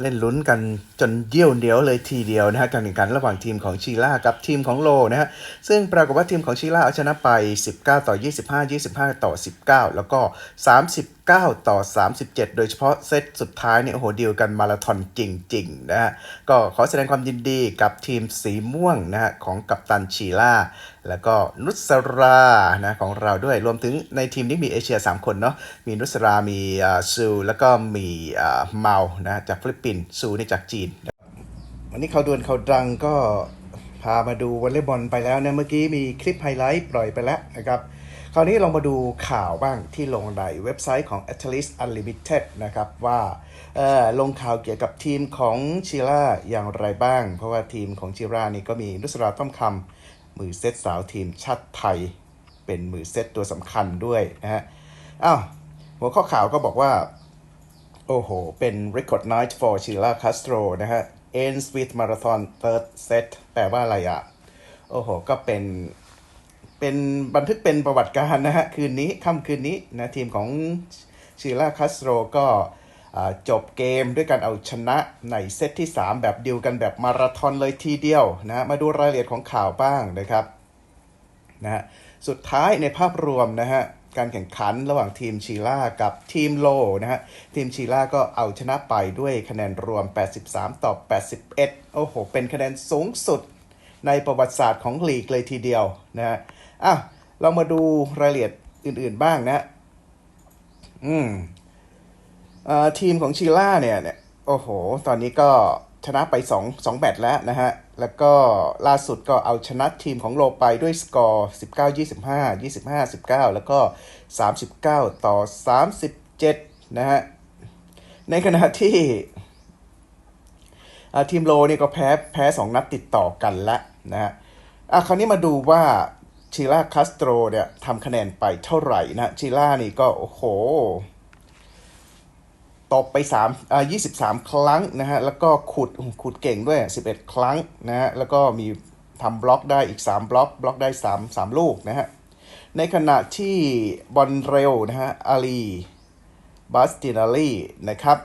เล่นลุ้นกันจนเยี่ยวเดียวเลยทีเดียวนะฮะการแข่งขันระหว่างทีมของชีล่ากับทีมของโลนะฮะซึ่งปรากฏว่าทีมของชีล่าเอาชนะไป 19 ต่อ 25 25 ต่อ 19 แล้วก็ 9 ต่อ 37 โดยเฉพาะเซตสุดท้ายเนี่ยโอ้โหดีลกันมาราธอนจริงๆนะฮะก็ขอแสดงความยินดีกับทีมสีม่วงนะฮะของกัปตันชีล่า แล้วก็นุสรานะของเราด้วยรวมถึงในทีมนี้มีเอเชีย 3 คนเนาะมีนุสรา มีซู แล้วก็มีอ่าเมานะจากฟิลิปปินส์ซูนี่จากจีน วันนี้เขาดวลเขาดังก็พามาดูวอลเลย์บอลไปแล้วนี่ยเมื่อกี้มีคลิปไฮไลท์ปล่อยไปแล้วนะครับ ราวนี้ลองมาดูข่าวบ้างที่ลงในเว็บไซต์ของ a t l e t Unlimited นะครับว่าลงข่าวเกี่ยวกับทีมของชิล่าอย่างไรบ้าง เพราะว่าทีมของชิล่านี่ก็มีนุสราต้อมคำมือเซตสาวทีมชาติไทย เป็นมือเซตตัวสำคัญด้วยนะฮะอ้าวหัวข้อข่าวก็บอกว่า โอ้โห เป็น record night for Sheila Castro นะฮะ ends with marathon third set แปลว่าอะไรอะ โอ้โห ก็เป็น เป็นบันทึกเป็นประวัติการนะฮะคืนนี้ค่ำคืนนี้นะทีมของชีล่าคาสโตรก็จบเกมด้วยการเอาชนะในเซตที่ 3 แบบเดิวกันแบบมาราธอนเลยทีเดียวนะฮะมาดูรายละเอียดของข่าวบ้างนะครับนะฮะสุดท้ายในภาพรวมนะฮะการแข่งขันระหว่างทีมชีล่ากับทีมโลนะฮะทีมชีล่าก็เอาชนะไปด้วยคะแนนรวม 83 ต่อ 81 โอ้โห เป็นคะแนนสูงสุดในประวัติศาสตร์ของลีกเลยทีเดียวนะฮะ อะเรามาดูรายละเอียดอื่นๆบ้างนะ อืมอ่อทีมของชีล่าเนี่ยเนี่ย โอ้โห ตอนนี้ก็ชนะไป2 2แมตแล้วนะฮะ แล้วก็ล่าสุดก็เอาชนะทีมของโลไปด้วยสกอร์ 19 25 25 19 แล้วก็ 39 ต่อ 37 นะฮะ ในขณะที่อ่าทีมโลนี่ก็แพ้แพ้ 2 นัดติดต่อกันแล้วนะฮะอะคราวนี้มาดูว่า ชิล่าคาสโตรเนี่ยทำคะแนนไปเท่าไหร่นะชิล่านี่ก็ โอ้โหตบไป3อ่า23 ครั้งนะฮะ แล้วก็ขุดขุดเก่งด้วย 11 ครั้งนะฮะ แล้วก็มีทำบล็อกได้อีก 3 บล็อก บล็อกได้ 3 3 ลูกนะฮะ ในขณะที่บอลเร็วนะฮะ อาลีบาสตินาลีนะครับ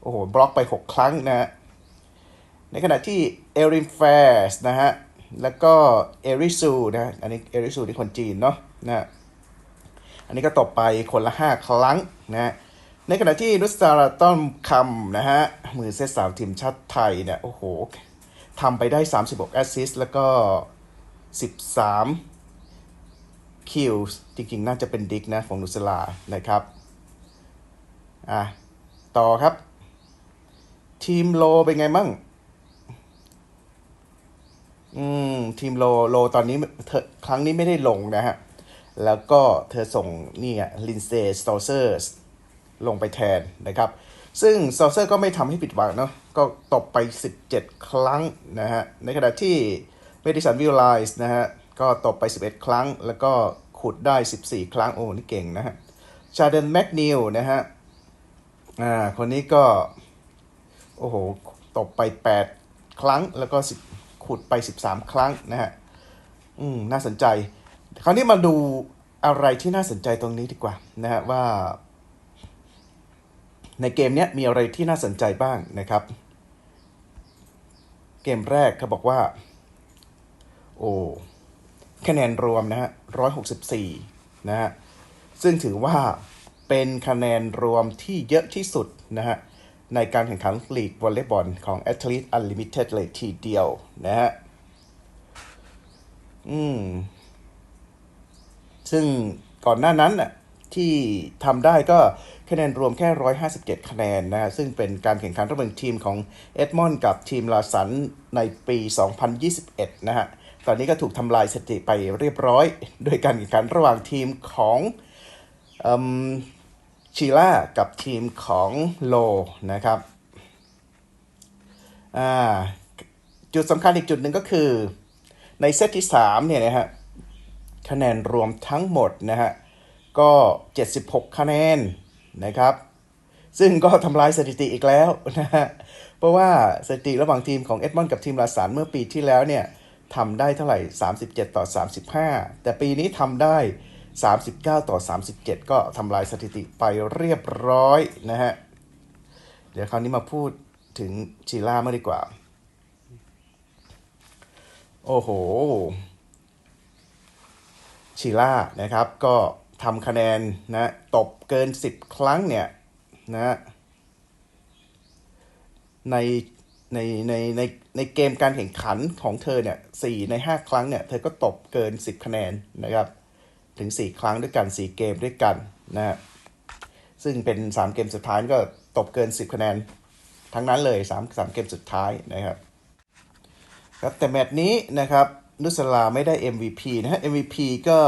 โอ้โห บล็อกไป 6 ครั้งนะฮะ ในขณะที่เอรินแฟสนะฮะ แล้วก็เอริซูนะอันนี้เอริซูที่คนจีนเนาะนะอันนี้ก็ตบไปคนละ 5 ครั้งนะฮะในขณะที่นุสตาราต้อมคำนะฮะมือเซตสาวทีมชาติไทยเนี่ยโอ้โหทำไปได้ 36 แอสซิสต์แล้วก็ 13 คิวจริงๆ น่าจะเป็นดิกนะของนุสลานะครับอะต่อครับ ทีมโลเป็นไงมั่ง อืม ทีมโลโลตอนนี้เธอครั้งนี้ไม่ได้ลงนะฮะ แล้วก็เธอส่งนี่อะลินเซสโตเซอร์ลงไปแทนนะครับ ซึ่งสโตเซอร์ก็ไม่ทำให้ผิดหวังเนาะก็ตบไป 17 ครั้งนะฮะ ในขณะที่เมดิสันวิลไลส์นะฮะ ก็ตบไป 11 ครั้ง แล้วก็ขุดได้ 14 ครั้ง โอ้ นี่เก่งนะฮะ ชาเดนแมกนิลนะฮะ อ่า คนนี้ก็ โอ้โห ตบไป 8 ครั้งแล้วก็10 ขุดไป 13 ครั้งนะฮะ อืม น่าสนใจ คราวนี้มาดูอะไรที่น่าสนใจตรงนี้ดีกว่านะฮะว่า ในเกมเนี้ยมีอะไรที่น่าสนใจบ้างนะครับ เกมแรกเขาบอกว่า โอ้คะแนนรวมนะฮะ164นะฮะ ซึ่งถือว่าเป็นคะแนนรวมที่เยอะที่สุดนะฮะ ในการแข่งขันลีกวอลเลย์บอลของ Athlete Unlimited เลยทีเดียวนะฮะ อืม ซึ่งก่อนหน้านั้นน่ะที่ทำได้ก็คะแนนรวมแค่ 157 คะแนนนะฮะซึ่งเป็นการแข่งขันระหว่างทีมของเอ็ดมอนด์กับทีมลาสันในปี 2021 นะฮะ ตอนนี้ก็ถูกทำลายสถิติไปเรียบร้อย โดยการแข่งขันระหว่างทีมของ ชีล่ากับทีมของโลนะครับจุดสำคัญอีกจุดหนึ่งก็คือ ในเซตที่3เนี่ยนะฮะคะแนนรวมทั้งหมดนะฮะก็ 76 คะแนนนะครับ ซึ่งก็ทำลายสถิติอีกแล้วนะฮะเพราะว่าสถิติระหว่างทีมของเอ็ดมอนด์กับทีมลาสานเมื่อปีที่แล้วเนี่ยทำได้เท่าไหร่ 37 ต่อ 35 แต่ปีนี้ทำได้ 39 ต่อ 37 ก็ทำลายสถิติไปเรียบร้อยนะฮะ เดี๋ยวคราวนี้มาพูดถึงชีล่ามาดีกว่า โอ้โหชีล่านะครับ ก็ทำคะแนนนะตบเกิน 10 ครั้งเนี่ยนะในในในในในเกมการแข่งขันของเธอเนี่ยสี่ใน5ครั้งเนี่ย เธอก็ตบเกิน10คะแนนนะครับ ถึง 4 ครั้งด้วยกัน 4 เกมด้วยกันนะฮะซึ่งเป็น 3 เกมสุดท้ายก็ตบเกิน 10 คะแนน ทั้งนั้นเลย 3 3 เกมสุดท้ายนะครับครับแต่แมตช์นี้นะครับนุสลาไม่ได้ MVP นะฮะ MVP ก็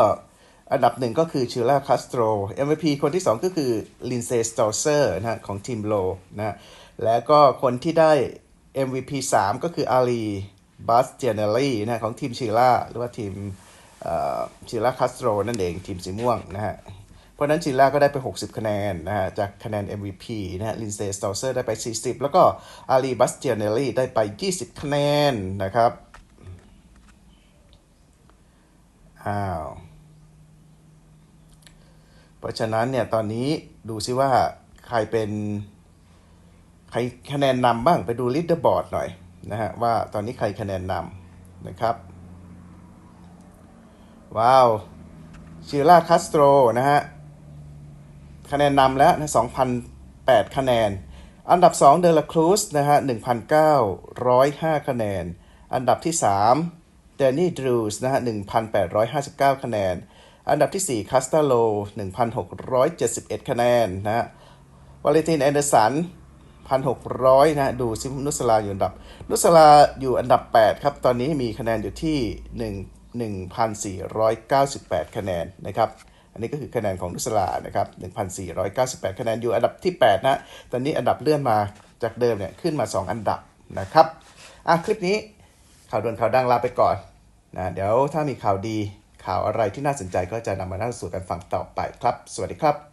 อันดับหนึ่งก็คือชิล่าคาสโตร MVP คนที่ 2 ก็คือลินเซสตอเซอร์นะฮะของทีมโลนะฮะแล้วก็คนที่ได้ MVP 3 ก็คืออาลีบัสเจเนลลี่นะฮะของทีมชิล่าหรือว่าทีม ชิล่าคาสโตรนั่นเองทีมสีม่วงนะฮะ เพราะนั้นชิล่าก็ได้ไป 60 คะแนนนะฮะ จากคะแนน MVP นะฮะลินเซสตอเซอร์ได้ไป 40 แล้วก็อาลีบัสเจเนลลี่ได้ไป 20 คะแนนนะครับ อ้าว เพราะฉะนั้นเนี่ย ตอนนี้ดูซิว่าใครเป็น ใครคะแนนนำบ้างไปดูลิดเดอร์บอร์ดหน่อยนะฮะ ว่าตอนนี้ใครคะแนนนำนะครับ ว้าวชิล่าคาสโตรนะฮะ คะแนนนำแล้วนะ2,008 คะแนน อันดับ 2 เดลครูสนะฮะ 1,905 คะแนน อันดับที่ 3 เดนนี่ดรูสนะฮะ 1,859 คะแนน อันดับที่ 4คัสตาโล 1,671 คะแนนนะฮะวาเลนตินแอนเดอร์สัน1,600นะฮะดูซินุสลาอยู่อันดับ นุสลาอยู่อันดับ 8 ครับ ตอนนี้มีคะแนนอยู่ที่ 1 1,498 คะแนนนะครับ อันนี้ก็คือคะแนนของนุสลานะครับ 1,498 คะแนนอยู่อันดับที่ 8 นะ ตอนนี้อันดับเลื่อนมาจากเดิมเนี่ยขึ้นมา 2 อันดับนะครับ อะคลิปนี้ข่าวด่วนข่าวดังลาไปก่อนนะ เดี๋ยวถ้ามีข่าวดีข่าวอะไรที่น่าสนใจก็จะนำมาเล่าสู่กันฟังต่อไปครับ สวัสดีครับ